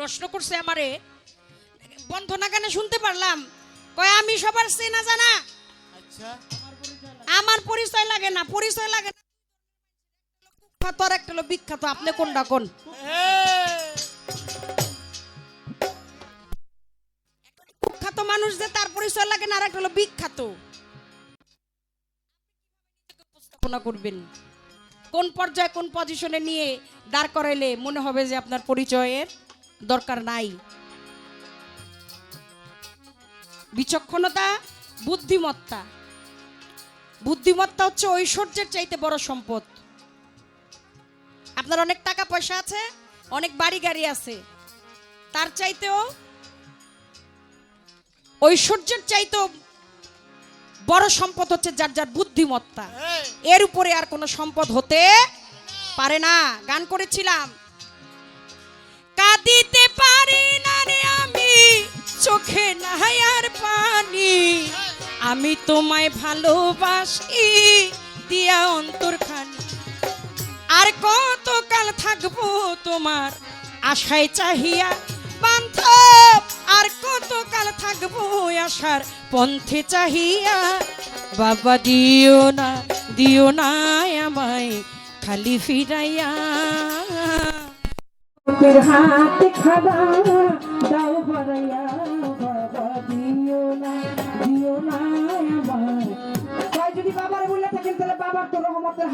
প্রশ্ন করছে আমারে বন্ধনা গানে শুনতে পারলাম? কয় আমি সবার চেনা জানা। আচ্ছা। আমার পরিচয় লাগে না পরিচয় লাগে না। কুখ্যাত একটা হলো বিখ্যাত আপনি কোনটা কোন? কুখ্যাত মানুষ যে তার পরিচয় লাগে না আর একটা হলো বিখ্যাত। উপস্থাপনা করবেন কোন পর্যায়ে কোন পজিশনে নিয়ে দাঁড় করাইলে মনে হবে যে আপনার পরিচয়ের দরকার নাই। বিচক্ষণতা বুদ্ধিমত্তা। বুদ্ধিমত্তা হচ্ছে ঐশ্বর্যের চাইতে বড় সম্পদ। আপনার অনেক টাকা পয়সা আছে অনেক বাড়ি গাড়ি আছে। তার চাইতেও ঐশ্বর্যের চাইতেও বড় সম্পদ হচ্ছে যার যার বুদ্ধিমত্তা। এর উপরে আর কোনো সম্পদ হতে পারে না। গান করেছিলাম। কাঁদিতে পারি না রে আমি। চোখে নাই আর পানি। আমি তোমায় ভালোবাসি। দিয়া অন্তর খানি আর কত কাল থাকব তোমার আশায় চাহিয়া? বান্ধব, আর কত কাল থাকব আশার পন্থে চাহিয়া? বাবা, দিও না দিও না আমায়, খালি ফিরাইয়া। রহমতের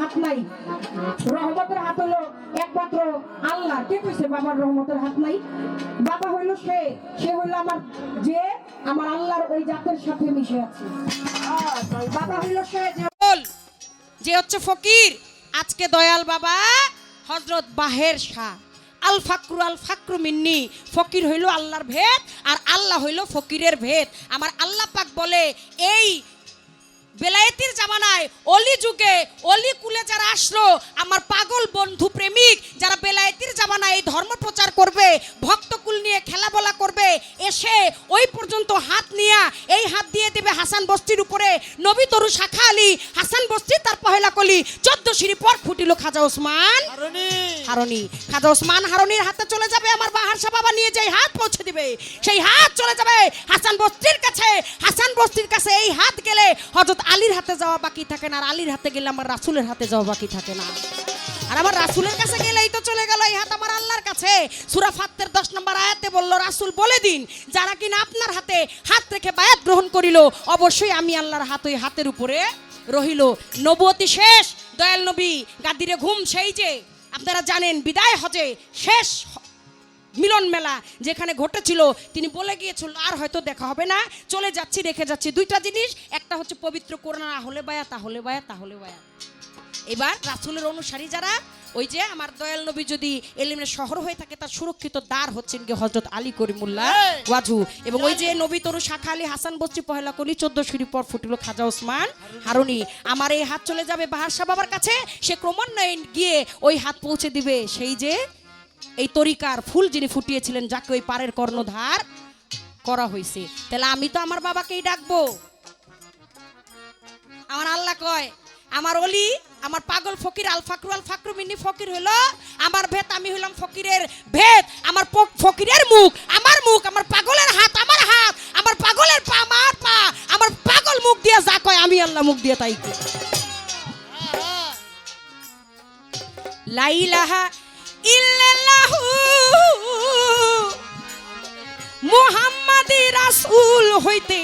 হাত নাই। রহমতের হাত হলো একমাত্র আল্লাহ। কে কইছে বাবার রহমতের হাত নাই? বাবা হইল সে। সে হইল আমার যে, আমার আল্লাহর ওই জাতের সাথে মিশে আছে। বাবা হইল সে যে হচ্ছে ফকির, আজকে দয়াল বাবা হজরত বাহের শাহ। আল ফাকরু আল ফাকরু মিন্নি। ফকির হইল আল্লাহর ভেদ আর আল্লাহ হইল ফকিরের ভেদ। আমার আল্লাহ পাক বলে, এই বেলায়েতির জামানায় অলি যুগে অলি কুলে যারা আসলো আমার পাগল বন্ধু প্রেমিক যারা বেলায়েতির জামানায় এই ধর্ম প্রচার করবে ভক্তকুল নিয়ে খেলা বলা করবে এসে ওই পর্যন্ত হাত নিয়ে এই হাত দিয়ে দেবে হাসান বস্তির উপরে। নবী তরু শাখা আলী হাসান বস্তি তার পহেলা কলি চোদ্দ সিঁড়ি পর ফুটিল খাজা ওসমান। হারুনি খাজা ওসমান হারনির হাতে চলে যাবে আমার বাহারসা বাবা নিয়ে যেই হাত পৌঁছে দিবে সেই হাত চলে যাবে হাসান বস্তির কাছে। হাসান বস্তির কাছে এই হাত গেলে হজরত আলীর হাতে যাওয়া বাকি থাকে না, আর আলীর হাতে গেলে আমার রাসুলের হাতে যাওয়া বাকি থাকে না। আর আমার রাসুলের কাছে গেলেই তো চলে গেল, এই হাত আমার আল্লাহর কাছে। সুরা ফাত্তের দশ নম্বর আয়াতে বলল, রাসুল বলে দিন, যারা কিনা আপনার হাতে হাত রেখে বায়াত গ্রহণ করিল, অবশ্যই আমি আল্লাহর হাত ওই হাতের উপরে রহিল। নবতী শেষ, দয়াল নবী, গাদিরে ঘুম সেই যে, আপনারা জানেন, বিদায় হজে শেষ মিলন মেলা যেখানে ঘটেছিল তিনি বলে গিয়েছিল আর হয়তো দেখা হবে না। চলে যাচ্ছি রেখে যাচ্ছি দুইটা জিনিস। একটা হচ্ছে পবিত্র করোনা হলে বায়া তাহলে বায়া তাহলে বায়া। এবার রাসুলের অনুসারী যারা ওই যে আমার দয়াল নবী যদি এলিমের শহর হয়ে থাকে তার সুরক্ষিত দ্বার হচ্ছেন কি হজরত আলী করিমুল্লাহ ওয়াজু। এবং ওই যে নবী তরু শাখা আলী হাসান বস্তি পহেলা কলি চোদ্দ সিঁড়ি পর ফুটিল খাজা ওসমান হারুনি। আমার এই হাত চলে যাবে বাহারশা বাবার কাছে সে ক্রমান্বয়ে গিয়ে ওই হাত পৌঁছে দিবে। সেই যে এই তরিকার ফুল যিনি ফুটিয়েছিলেন, যাকে ওই পারের কর্ণধার করা হয়েছে তাহলে আমি তো আমার বাবাকেই ডাকবো আমার আল্লাহ কয়, আমার অলি, আমার পাগল ফকির আল ফাকরু আল ফাকরু মিন্নি ফকির হলো আমার ভেদ আমি হইলাম ফকিরের ভেদ আমার ফকিরের মুখ, আমার মুখ, আমার পাগলের হাত, আমার হাত, আমার পাগলের পা, আমার পা, আমার পাগল মুখ দিয়ে যা কয়, আমি আল্লাহ মুখ দিয়ে তাই। লাইলাহা ইল্লাল্লাহু মুহাম্মাদি রাসূল হইতে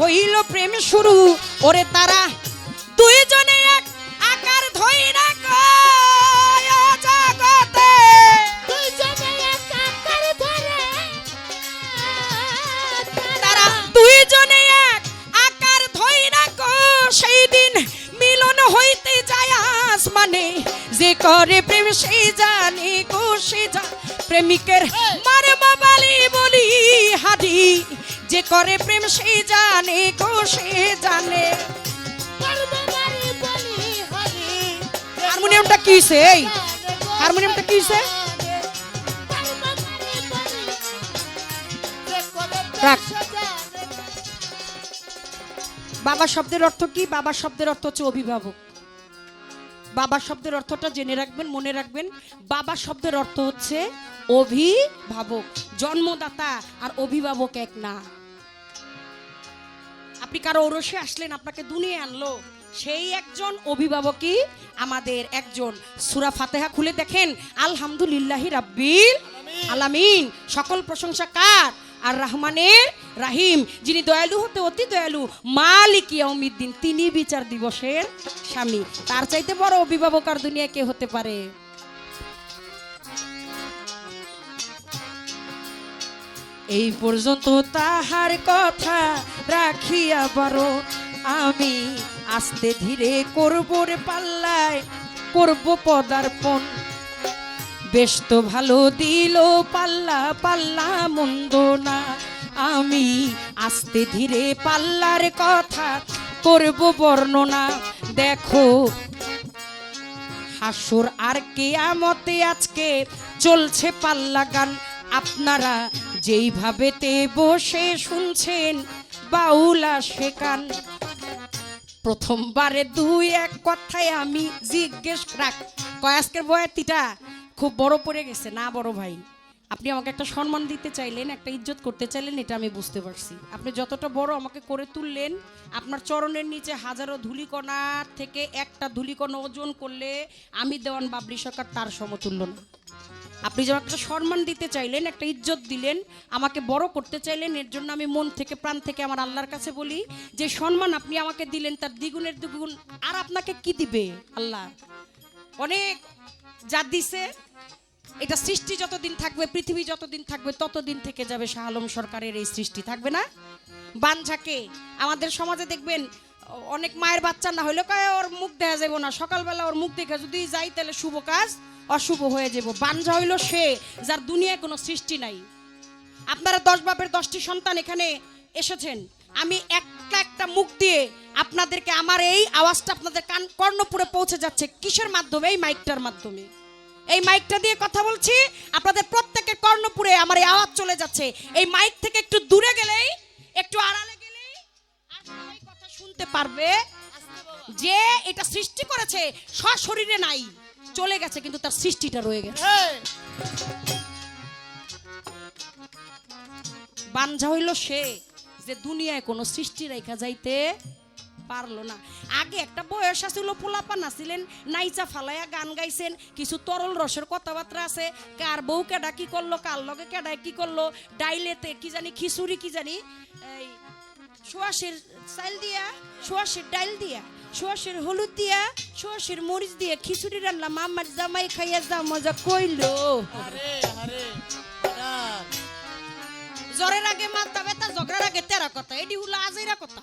হইল প্রেম শুরু। ওরে তারা দুইজনে এক আকার ধইরা কয় জগতে। তারা দুইজনে এক আকার ধইরা কো সেই দিন মিলন হইতে যায় আসমানে। যে করে প্রেম সেই জানে সে যা প্রেমিকের মারমা বালি বলি হাদি যে করে প্রেম সেই জানে গো সে জানে। হারমোনিয়ামটা কিসে এই? হারমোনিয়ামটা কিসে রাখ। বাবা শব্দের অর্থ কি? বাবা শব্দের অর্থ হচ্ছে অভিভাবক। বাবা শব্দের অর্থটা জেনে রাখবেন, মনে রাখবেন। বাবা শব্দের অর্থ হচ্ছে অভিভাবক, জন্মদাতা আর অভিভাবক এক না। আপনি কারও ওরসে আসলেন, আপনাকে দুনিয়ে আনলো, সেই একজন অভিভাবকই আমাদের একজন। সুরা ফাতেহা খুলে দেখেন, আলহামদুলিল্লাহি রাব্বিল আলামিন। সকল প্রশংসা কার? আর রহমানের রাহিম, যিনি দয়ালু হতে অতি দয়ালু, মালিক ইয়াউমিদ্দিন, তিনি বিচার দিবসের স্বামী। তার চাইতে বড় অভিভাবক আর দুনিয়া কে হতে পারে? এই পর্যন্ত তাহার কথা রাখিয়া পারো। আমি আস্তে ধীরে করব রে পাল্লায়, করব পদার্পণ। বেশ তো ভালো দিল, পাল্লা পাল্লা মন্দ না। আমি আস্তে ধীরে পাল্লার কথা করব বর্ণনা। দেখো, হাসুর আর কেয়ামতে আজকে চলছে পাল্লা গান। আপনারা যেইভাবেতে বসে শুনছেন, বাউলা শেখান প্রথমবারে দুই এক কথায় আমি জিজ্ঞেস রাখ। কয় আজকের বয়াতিটা? খুব বড় পড়ে গেছে, না বড় ভাই। আপনি আমাকে একটা সম্মান দিতে চাইলেন, একটা ইজ্জত করতে চাইলেন, এটা আমি বুঝতে পারছি। আপনি যতটা বড় আমাকে করে তুললেন, আপনার চরণের নিচে হাজারো ধুলিকণার থেকে একটা ধুলিকণা ওজন করলে আমি দেওয়ান বাবলি সরকার তার সমতুল্য না। আপনি যখন একটা সম্মান দিতে চাইলেন, একটা ইজ্জত দিলেন, আমাকে বড় করতে চাইলেন, এর জন্য আমি মন থেকে, প্রাণ থেকে আমার আল্লাহর কাছে বলি, যে সম্মান আপনি আমাকে দিলেন, তার দ্বিগুণের দ্বিগুণ আর আপনাকে কি দিবে? আল্লাহ। অনেক যা দিছে এটা সৃষ্টি যতদিন থাকবে, পৃথিবী যতদিন থাকবে, ততদিন থেকে যাবে শাহ আলম সরকারের এই সৃষ্টি, থাকবে না? বাঞ্ঝাকে আমাদের সমাজে দেখবেন, অনেক মায়ের বাচ্চা না হইলে কয়, ওর মুখ দেখা যাব না। সকালবেলা ওর মুখ দেখে যদি যাই, তাহলে শুভ কাজ, অশুভ হয়ে যাব। বাঞ্ঝা হইল সে, যার দুনিয়ায় কোনো সৃষ্টি নাই। আপনারা দশ বাপের দশটি সন্তান এখানে এসেছেন। আমি একটা একটা মুখ দিয়ে আপনাদেরকে আমার এই আওয়াজটা আপনাদের কান কর্ণপুরে পৌঁছে যাচ্ছে। কিসের মাধ্যমে? এই মাইকটার মাধ্যমে। এই মাইকটা দিয়ে কথা বলছি আপনাদের প্রত্যেকের কর্ণপুরে আমার এই আওয়াজ চলে যাচ্ছে। এই মাইক থেকে একটু দূরে গেলেই একটু আড়ালে গেলেই আর সবাই কথা শুনতে পারবে। যে এটা সৃষ্টি করেছে সশরীরে নাই চলে গেছে কিন্তু তার সৃষ্টিটা রয়ে গেছে। বাঞ্ঝা হইল সে যে দুনিয়ায় কোনো সৃষ্টি রেখা যাইতে পারল না। আগে একটা বয়স আছিল পোলাপান আছিলেন নাইচা ফালাইয়া গান গাইছেন কিছু তরল রসের কথাবার্তা আছে কার বউ কেডা কি করল কার লগে কেডা কি করল ডাইলেতে কি জানি খিচুড়ি কি জানি এই সোয়াশের চাল দিয়া সোয়াশের ডাইল দিয়া সোয়াশের হলুদ দিয়া সোয়াশের মরিচ দিয়া খিচুড়ি রান্নাম আমার জামাই খাইয়া যা মজা কইলো। জ্বরের আগে মাথা ব্যথা ঝগড়ার আগে তেরা কথা এটি হলো আজেরা কথা।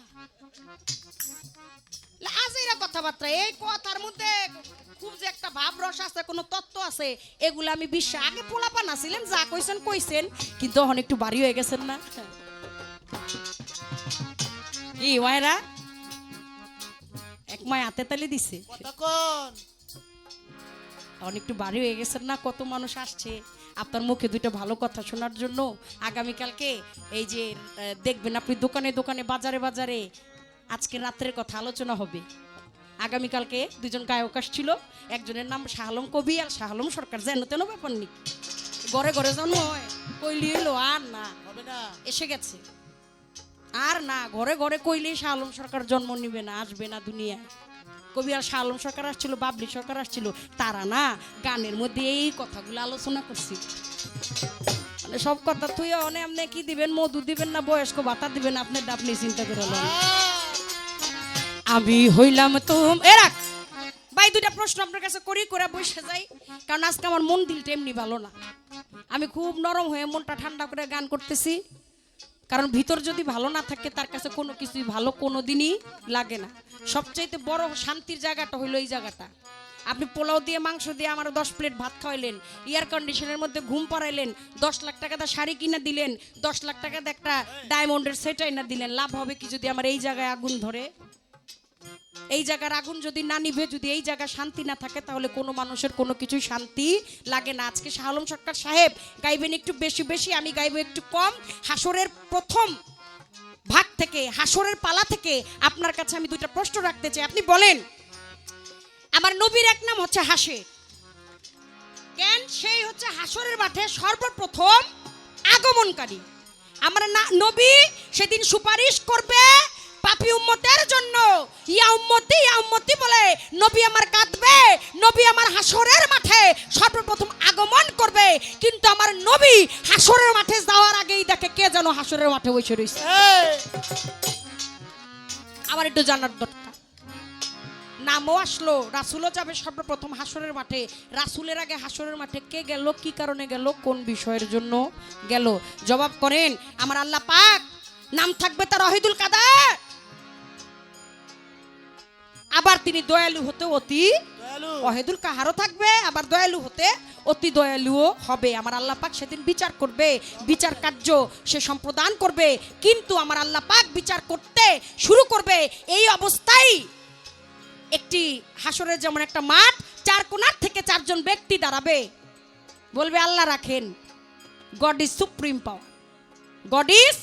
আজেরা কথাবার্তা এই কথার মধ্যে খুব যে একটা ভাব রস আছে কোনো তত্ত্ব আছে এগুলো আমি বিশ্বাস আগে পোলাপান আছিলেন যা কইছেন কইছেন কিন্তু এখন একটু বাড়ি হয়ে গেছেন না। ওয়াইরা এক মায় হাতে তালি দিছে। কতক্ষণ? বাড়ি হয়ে গেছেন না কত মানুষ আসছে। আপনার মুখে দুটো ভালো কথা শোনার জন্য আগামীকালকে এই যে দেখবেন আপনি দোকানে দোকানে বাজারে বাজারে আজকে রাত্রের কথা আলোচনা হবে। আগামীকালকে দুজন গায়ক আসছিল। একজনের নাম শাহালম কবি আর শাহালম সরকার। যেন তেন ব্যাপার নেই। ঘরে ঘরে যেন হয়। কইলি এলো আর না হবে না। এসে গেছে। আর না ঘরে ঘরে কইলেই শাহ আলম সরকার জন্ম নিবে না আসবে না দুনিয়ায়। কবি আর শাহ আলম সরকার আসছিল বাবলি সরকার আসছিল। তারা না গানের মধ্যে এই কথাগুলো আলোচনা করছি। মানে সব কথা তুই অনে আপনি কি দিবেন মধু দিবেন না বয়স্ক ভাতা দিবেন আপনি আপনি চিন্তা করে। আমি হইলাম তুম এ রাখ! ভাই, দুইটা প্রশ্ন আপনার কাছে করি করে বসে যাই। কারণ আজকে আমার মন দিলটা এমনি ভালো না। আমি খুব নরম হয়ে মনটা ঠান্ডা করে গান করতেছি। কারণ ভিতর যদি ভালো না থাকে, তার কাছে কোনো কিছুই ভালো কোনো দিনই লাগে না। সবচাইতে বড় শান্তির জায়গাটা হইল এই জায়গাটা। আপনি পোলাও দিয়ে, মাংস দিয়ে আমার দশ প্লেট ভাত খাওয়াইলেন এয়ার কন্ডিশনের মধ্যে ঘুম পাড়াইলেন, দশ লাখ টাকা দিয়ে শাড়ি কিনা দিলেন, দশ লাখ টাকা একটা ডায়মন্ডের সেট না দিলেন, লাভ হবে কি যদি আমার এই জায়গায় আগুন ধরে? এই জায়গার আগুন যদি না নিভে, যদি এই জায়গা শান্তি না থাকে, তাহলে কোনো মানুষের কোনো কিছুই শান্তি লাগে না। আজকে শাহ আলম সরকার সাহেব গাইবেন একটু বেশি বেশি, আমি গাইবো একটু কম। হাসরের প্রথম ভাগ থেকে হাসরের পালা থেকে আপনার কাছে আমি দুইটা প্রশ্ন রাখতে চাই। আপনি বলেন, আমার নবীর এক নাম হচ্ছে হাসে কেন সেই হচ্ছে হাসরের মাঠে সর্বপ্রথম আগমনকারী? আমার নবী সেদিন সুপারিশ করবে পাপি উম্মতের জন্য। ইয়া উম্মতি ইয়া উম্মতি বলে নবী আমার কাঁদবে নবী আমার হাসরের মাঠে সর্বপ্রথম আগমন করবে। কিন্তু আমার নবী হাসরের মাঠে যাওয়ার আগেই দেখে কে যেন হাসরের মাঠে বসে রয়েছে আমার একটু জানার দরকার। নামও আসলো রাসুলও যাবে সর্বপ্রথম হাসরের মাঠে। রাসুলের আগে হাসরের মাঠে কে গেল কি কারণে গেল কোন বিষয়ের জন্য গেল? জবাব করেন আমার আল্লাহ পাক নাম থাকবে তার অহিদুল কাদার। আবার তিনি দয়ালু হতে অতি অহেদুল কাহারও থাকবে আবার দয়ালু হতে অতি দয়ালুও হবে। আমার আল্লাহ পাক সেদিন বিচার করবে বিচার কার্য সে সম্প্রদান করবে কিন্তু আমার আল্লাহ পাক বিচার করতে শুরু করবে এই অবস্থায়। একটি হাসরের যেমন একটা মাঠ চার কোণার থেকে চারজন ব্যক্তি দাঁড়াবে। বলবে আল্লাহ রাখেন God is supreme power God is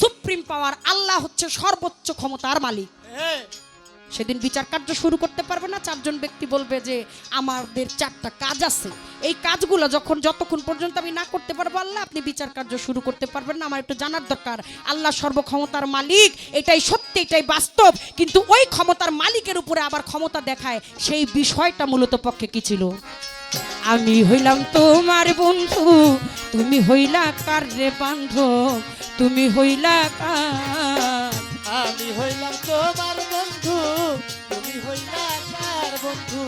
supreme power আল্লাহ হচ্ছে সর্বোচ্চ ক্ষমতার মালিক। এই, সেদিন বিচার কার্য শুরু করতে পারবে না, চারজন ব্যক্তি বলবে যে আমাদের চারটা কাজ আছে। এই কাজগুলো যখন যতক্ষণ পর্যন্ত আমি না করতে পারব, আল্লাহ আপনি বিচার কার্য শুরু করতে পারবেন না। আমার একটু জানার দরকার, আল্লাহ সর্বক্ষমতার মালিক, এটাই সত্যি, এটাই বাস্তব। কিন্তু ওই ক্ষমতার মালিকের উপরে আবার ক্ষমতা দেখায়, সেই বিষয়টা মূলত পক্ষে কি ছিল? আমি হইলাম তোমার বন্ধু, তুমি হইলা কার রে বান্ধব, তুমি হইলা কার? আমি হইলাম তোমার বন্ধু?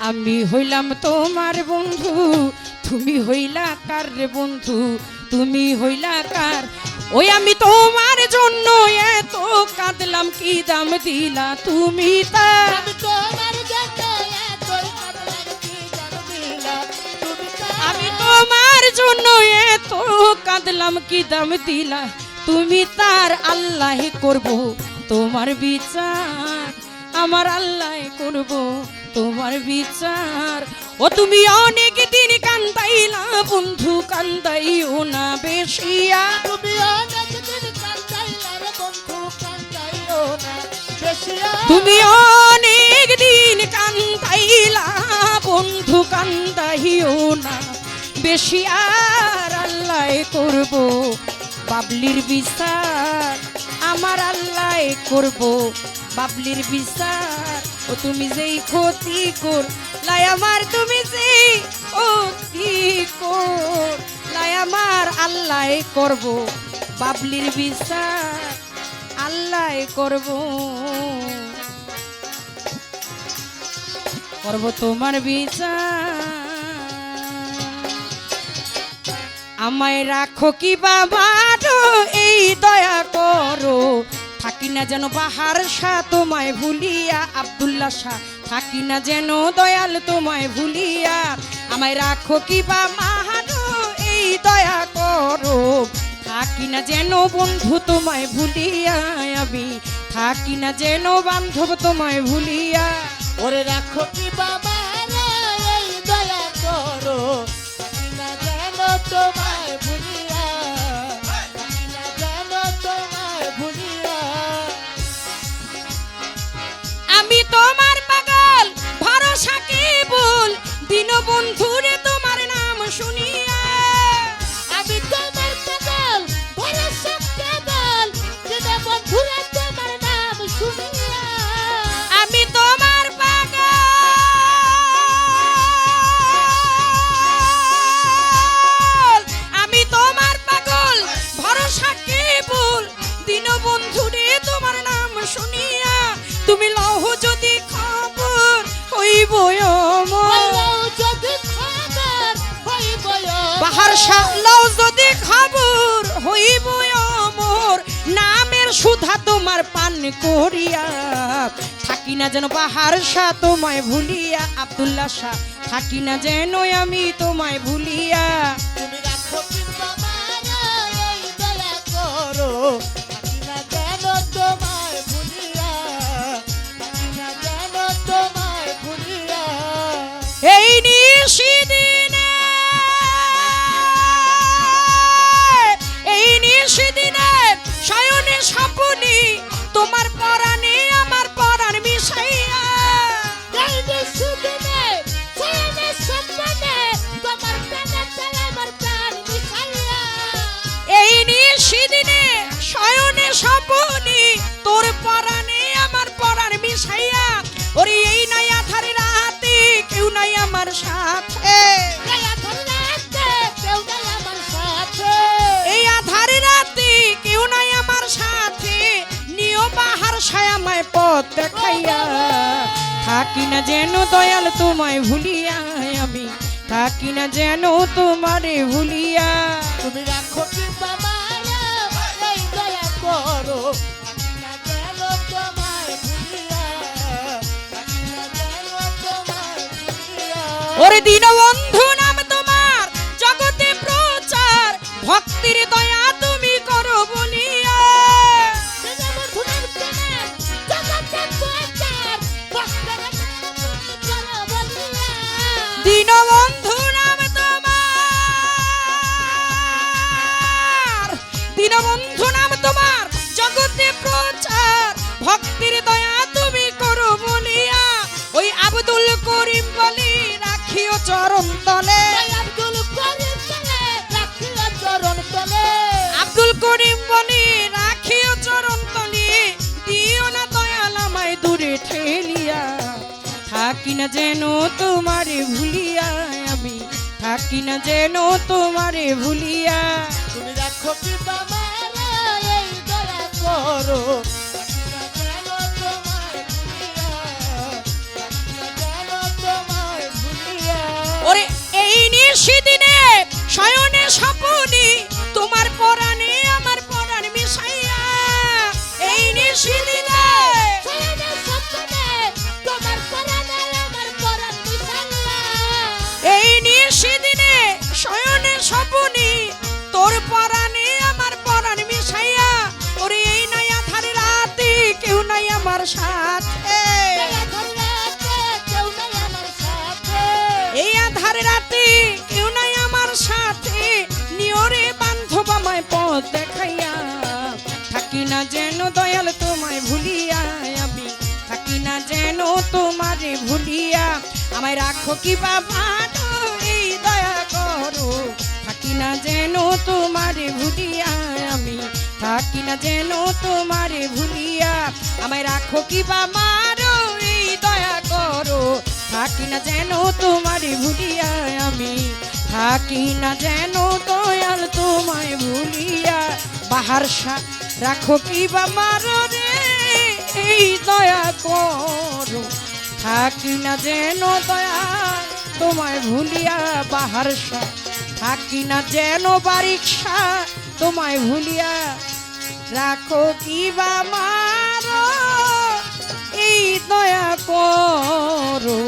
আমি হইলাম তোমার বন্ধু। তুমি হইলা কার রে বন্ধু? তুমি হইলা কার? ওই আমি তোমার জন্য এত কাঁদলাম কি দাম দিলা তুমি তার আমি তোমার জন্য? আমি তোমার জন্য এত কাঁদলাম কি দাম দিলা তুমি তার? আল্লাহ করব। তোমার বিচার আমার আল্লাহ করব তোমার বিচার। ও তুমি অনেক দিন কান্দাইলা বন্ধু কান্দাইও না বেশিয়া তুমি অনেক দিন কান্দাইলা বন্ধু কান্দাইও না বেশি। আর। তুমি অনেক দিন কান্দাইলা বন্ধু কান্দাইও না বেশি। আর আল্লাহ করব বাবলির বিচার। আমার আল্লাহ করব বাবলির বিচার। ও তুমি যেই ক্ষতি কর, লাই আমার তুমি যেই ক্ষতি কর। লাই আমার আল্লাহ করব বাবলির বিচার, আল্লাহ করব। করব তোমার বিচার। আমায় রাখো কি বাবা এই দয়া করো। থাকি না যেন বাহার শাহ তোমায় ভুলিয়া, আব্দুল্লাহ শাহ, থাকি না যেন দয়াল তোমায় ভুলিয়া। আমায় রাখো কি বা মাহানো, এই দয়া করো। থাকি না যেন বন্ধু তোমায় ভুলিয়া আমি, থাকি না যেন বান্ধব তোমায় ভুলিয়া। ওরে রাখো কি বাবা এই দয়া করো। না যেন তোমায় দিন বন্ধুরে তোমার নাম শুনিয়া? আমি তোমার পাগল, ভরসা কেবল যেটা বন্ধুরা তোমার নাম শুনিয়া? বাহার সালাও যদি খবর হইব অমর, নামের সুধা তোমার পান করিয়া। থাকি না যেন বাহার শাহ তোমায় ভুলিয়া আব্দুল্লা শাহ থাকি না যেন আমি তোমায় ভুলিয়া। তোমার পরাণে আমার পরাণ এই নিয়ে সেদিনে শয়নে স্বপনে তোর পরাণে আমার পরাণ মিশাইয়া। ওরে এই নাই আধারের হাতে কেউ নাই আমার সাথে। প্রেমেতে দেখাইয়া থাকি না যেন দয়াল তোমায় ভুলিয়া আমি থাকি না যেন তোমারে ভুলিয়া। তুমি রাখো কি বাবা এই দয়া করো। ওরে দীনবন্ধু চরণ তলে আব্দুল করিম তলে রাখিও চরণ তলে আব্দুল করিম বলি রাখিও চরণ তলে দিও না দয়াল আমায় দূরে ঠেলিয়া। থাকি না যেন তোমারে ভুলিয়া আমি থাকি না যেন তোমারে ভুলিয়া। তুমি রাখো কি বাবা এই দয়া করো। যেন দয়াল তোমায় ভুলিয়া, আমি থাকি না যেন তোমারে ভুলিয়া। আমায় রাখো কি বাবা এই দয়া করো। থাকি না যেন তোমারে ভুলিয়া, আমি থাকি না যেন তোমারে ভুলিয়া। আমায় রাখো কি বাবা এই দয়া করো। থাকি না যেন তোমারে ভুলিয়া, আমি থাকি না যেন দয়াল তোমায় ভুলিয়া। বাহার রাখো কি বা মারো রে, এই দয়া করো। থাকি না যেন দয়া, তোমায় ভুলিয়া বাহার থাকি না যেন বারিকসা তোমায় ভুলিয়া রাখো কি বা মারো, এই দয়া করো।